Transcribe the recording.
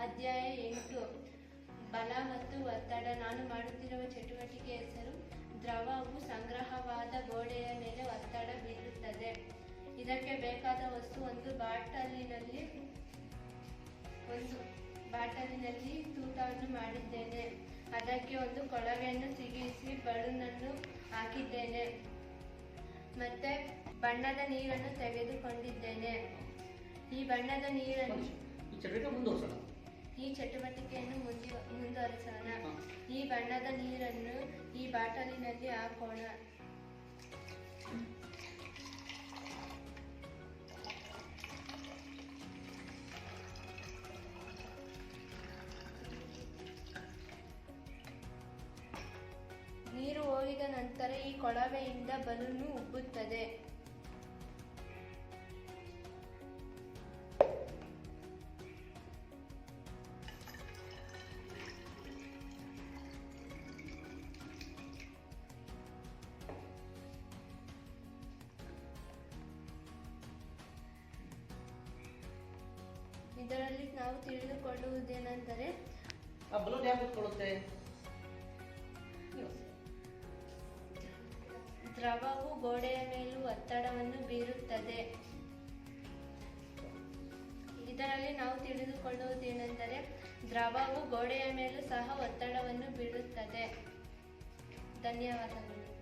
ಅಧ್ಯಾಯ ಎಂಟು. ಬಲ ಮತ್ತು ಒತ್ತಡ. ನಾನು ಮಾಡುತ್ತಿರುವ ಚಟುವಟಿಕೆ ಹೆಸರು ದ್ರವವು ಸಂಗ್ರಹವಾದ ಗೋಡೆಯ ಮೇಲೆ ಒತ್ತಡ ಬೀರುತ್ತದೆ. ಇದಕ್ಕೆ ಬೇಕಾದ ವಸ್ತು ಒಂದು ಬಾಟಲಿನಲ್ಲಿ ಒಂದು ಬಾಟಲಿನಲ್ಲಿ ತೂಟವನ್ನು ಮಾಡಿದ್ದೇನೆ. ಅದಕ್ಕೆ ಒಂದು ಕೊಳವೆಯನ್ನು ಸಿಗಿಸಿ ಬಳುನನ್ನು ಹಾಕಿದ್ದೇನೆ. ಮತ್ತೆ ಬಣ್ಣದ ನೀರನ್ನು ತೆಗೆದುಕೊಂಡಿದ್ದೇನೆ. ಈ ಬಣ್ಣದ ನೀರನ್ನು ಈ ಚಟುವಟಿಕೆಯನ್ನು ಮುಂದಿ ಮುಂದುವರಿಸೋಣ. ಈ ಬಣ್ಣದ ನೀರನ್ನು ಈ ಬಾಟಲಿನಲ್ಲಿ ಹಾಕೋಣ. ನೀರು ಹೋಗಿದ ನಂತರ ಈ ಕೊಳವೆಯಿಂದ ಬಲೂನು ಉಬ್ಬುತ್ತದೆ. ಇದರಲ್ಲಿ ನಾವು ತಿಳಿದುಕೊಳ್ಳುವುದೇನೆಂದರೆ ಆ ಬಲೂನ್ ಯಾಕೆ ಕೂತ್ಕೊಳ್ಳುತ್ತೆ ದ್ರವವು ಗೋಡೆಯ ಮೇಲೂ ಒತ್ತಡವನ್ನು ಬೀರುತ್ತದೆ. ಇದರಲ್ಲಿ ನಾವು ತಿಳಿದುಕೊಳ್ಳುವುದೇನೆಂದರೆ ದ್ರವವು ಗೋಡೆಯ ಮೇಲೂ ಸಹ ಒತ್ತಡವನ್ನು ಬೀರುತ್ತದೆ. ಧನ್ಯವಾದಗಳು.